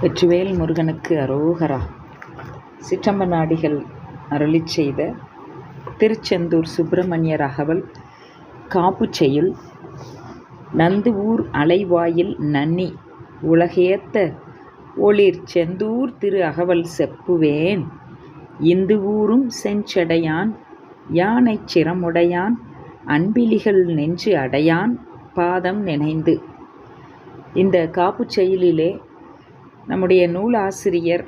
வெற்றிவேல் முருகனுக்கு அரோகரா. சிற்றம்பநாடிகள் அருளிச் செய்த திருச்செந்தூர் சுப்பிரமணியர் அகவல் காப்பு செயல் நந்து ஊர் அலைவாயில் நன்னி உலகேத்த ஒளிர் செந்தூர் திரு அகவல் செப்புவேன் இந்து ஊரும் செஞ்சடையான் யானைச் சிரமுடையான் அன்பிலிகள் நெஞ்சு அடையான் பாதம் நினைந்து. இந்த காப்புச் செயலிலே நம்முடைய நூலாசிரியர்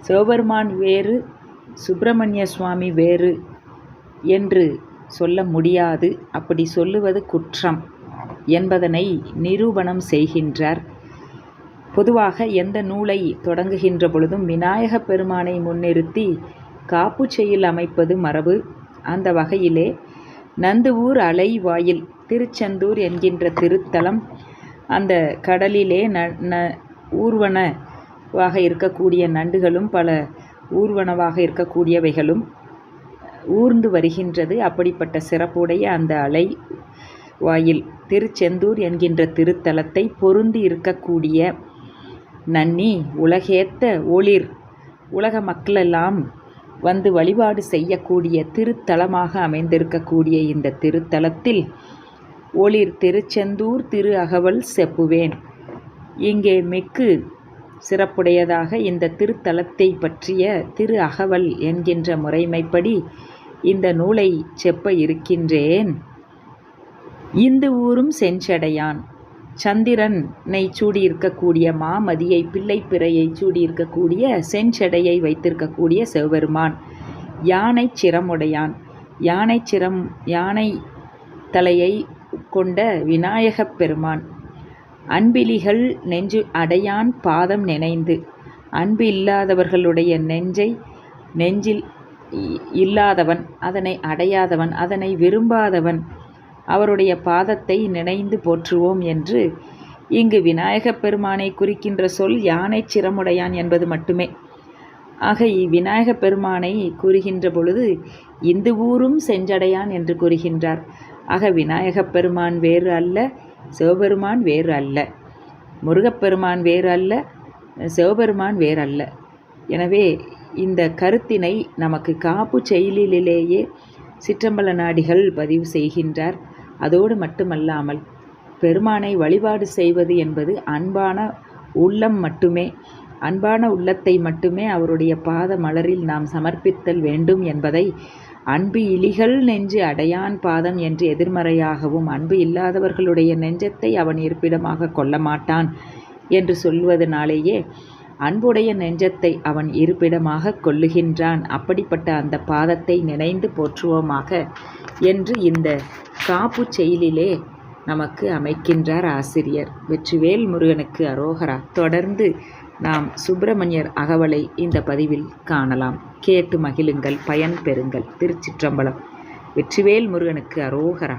சிவபெருமான் வேறு சுப்பிரமணிய சுவாமி வேறு என்று சொல்ல முடியாது. அப்படி சொல்லுவது குற்றம் என்பதனை நிரூபணம் செய்கின்றார். பொதுவாக எந்த நூலை தொடங்குகின்ற பொழுதும் விநாயகப் பெருமானை முன்னிறுத்தி காப்புச் செயல் அமைப்பது மரபு. அந்த வகையிலே நந்துவூர் அலைவாயில் திருச்செந்தூர் என்கின்ற திருத்தலம் அந்த கடலிலே ந ந ஊர்வனவாக இருக்கக்கூடிய நண்டுகளும் பல ஊர்வனவாக இருக்கக்கூடியவைகளும் ஊர்ந்து வருகின்றது. அப்படிப்பட்ட சிறப்புடைய அந்த அலை வாயில் திருச்செந்தூர் என்கின்ற திருத்தலத்தை பொருந்தி இருக்கக்கூடிய நன்னி உலகேத்த ஒளிர் உலக மக்களெல்லாம் வந்து வழிபாடு செய்யக்கூடிய திருத்தலமாக அமைந்திருக்கக்கூடிய இந்த திருத்தலத்தில் ஒளிர் திருச்செந்தூர் திரு அகவல் செப்புவேன். இங்கே மிக்கு சிறப்புடையதாக இந்த திருத்தலத்தை பற்றிய திரு அகவல் என்கின்ற முறைமைப்படி இந்த நூலை செப்ப இருக்கின்றேன். இந்து ஊரும் செஞ்சடையான். சந்திரனை சூடியிருக்கக்கூடிய மாமதியை பிள்ளைப்பிறையை சூடியிருக்கக்கூடிய செஞ்சடையை வைத்திருக்கக்கூடிய சிவபெருமான். யானை சிரமுடையான். யானை சிரம் யானை தலையை கொண்ட விநாயகப் பெருமான். அன்பிலிகள் நெஞ்சு அடையான் பாதம் நினைந்து அன்பு இல்லாதவர்களுடைய நெஞ்சை நெஞ்சில் இல்லாதவன் அதனை அடையாதவன் அதனை விரும்பாதவன் அவருடைய பாதத்தை நினைந்து போற்றுவோம் என்று இங்கு விநாயகப் பெருமானை குறிக்கின்ற சொல் யானை சிரமுடையான் என்பது மட்டுமே. ஆக இவ்விநாயகப் பெருமானை கூறுகின்ற பொழுது இந்து ஊரும் செஞ்சடையான் என்று கூறுகின்றார். ஆக விநாயகப் பெருமான் வேறு அல்ல. சிவபெருமான் வேறு அல்ல முருகப்பெருமான் வேறு அல்ல சிவபெருமான் வேறு அல்ல எனவே இந்த கருத்தினை நமக்கு காப்பு செயலிலேயே சிற்றம்பல நாடிகள் பதிவு செய்கின்றார். அதோடு மட்டுமல்லாமல் பெருமானை வழிபாடு செய்வது என்பது அன்பான உள்ளம் மட்டுமே அன்பான உள்ளத்தை மட்டுமே அவருடைய பாத மலரில் நாம் சமர்ப்பித்தல் வேண்டும் என்பதை அன்பு இலிகள் நெஞ்சு அடையான் பாதம் என்று எதிர்மறையாகவும் அன்பு இல்லாதவர்களுடைய நெஞ்சத்தை அவன் இருப்பிடமாக கொள்ள மாட்டான் என்று சொல்வதனாலேயே அன்புடைய நெஞ்சத்தை அவன் இருப்பிடமாக கொள்ளுகின்றான் அப்படிப்பட்ட அந்த பாதத்தை நினைந்து போற்றுவோமாக என்று இந்த காப்பு செயலிலே நமக்கு அமைக்கின்றார் ஆசிரியர். வெற்றிவேல் முருகனுக்கு அரோகரா. தொடர்ந்து நாம் சுப்பிரமணியர் அகவலை இந்த பதிவில் காணலாம். கேட்டு மகிழுங்கள் பயன் பெறுங்கள். திருச்சிற்றம்பலம். வெற்றிவேல் முருகனுக்கு அரோகரா.